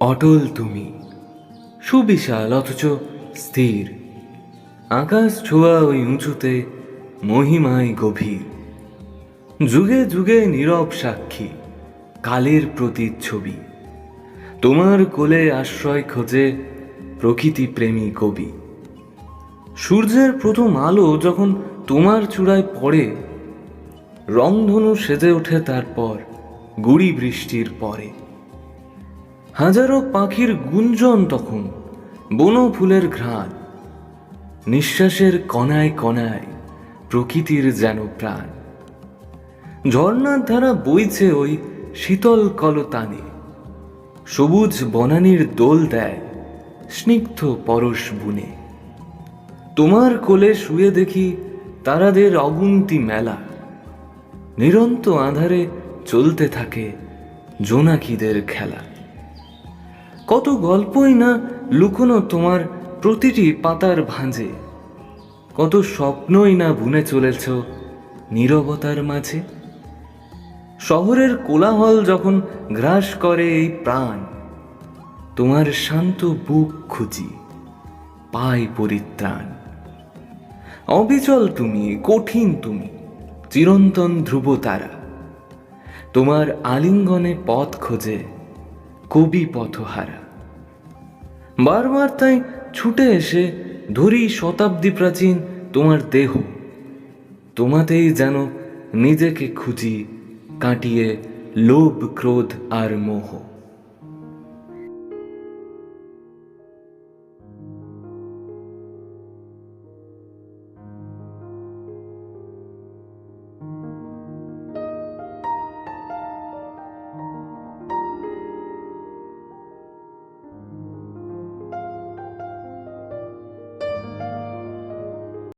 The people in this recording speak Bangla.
অটল তুমি। সুবিশাল অথচ স্থির। আকাশ ছোঁয়া ওই উঁচুতে, মহিমায় গভীর। যুগে যুগে নীরব সাক্ষী, কালের প্রতিচ্ছবি। তোমার কোলে আশ্রয় খোঁজে প্রকৃতি প্রেমী কবি। সূর্যের প্রথম আলো যখন তোমার চূড়ায় পড়ে, রংধনু সেজে ওঠে তারপর গুড়ি বৃষ্টির পরে। হাজারো পাখির গুঞ্জন তখন, বন ফুলের ঘ্রাণ, নিঃশ্বাসের কণায় কণায় প্রকৃতির যেন প্রাণ। ঝর্ণার ধারা বইছে ওই শীতল কলতানে, সবুজ বনানীর দোল দেয় স্নিগ্ধ পরশ বুনে। তোমার কোলে শুয়ে দেখি তারাদের অগুন্তি মেলা, নিরন্ত আধারে চলতে থাকে জোনাকিদের খেলা। কত গল্পই না লুকোনো তোমার প্রতিটি পাতার ভাঁজে। কত স্বপ্নই না বুনে চলেছ নীরবতার মাঝে। শহরের কোলাহল যখন গ্রাস করে এই প্রাণ, তোমার শান্ত বুক খুঁজি, পাই পরিত্রাণ। অবিচল তুমি, কঠিন তুমি, চিরন্তন ধ্রুব তারা তোমার আলিঙ্গনে পথ খোঁজে কবি পথহারা। বারবার তাই ছুটে এসে ধরি শতাব্দী প্রাচীন তোমার দেহ। তোমাতেই যেন নিজেকে খুঁজি, কাটিয়ে লোভ, ক্রোধ আর মোহ।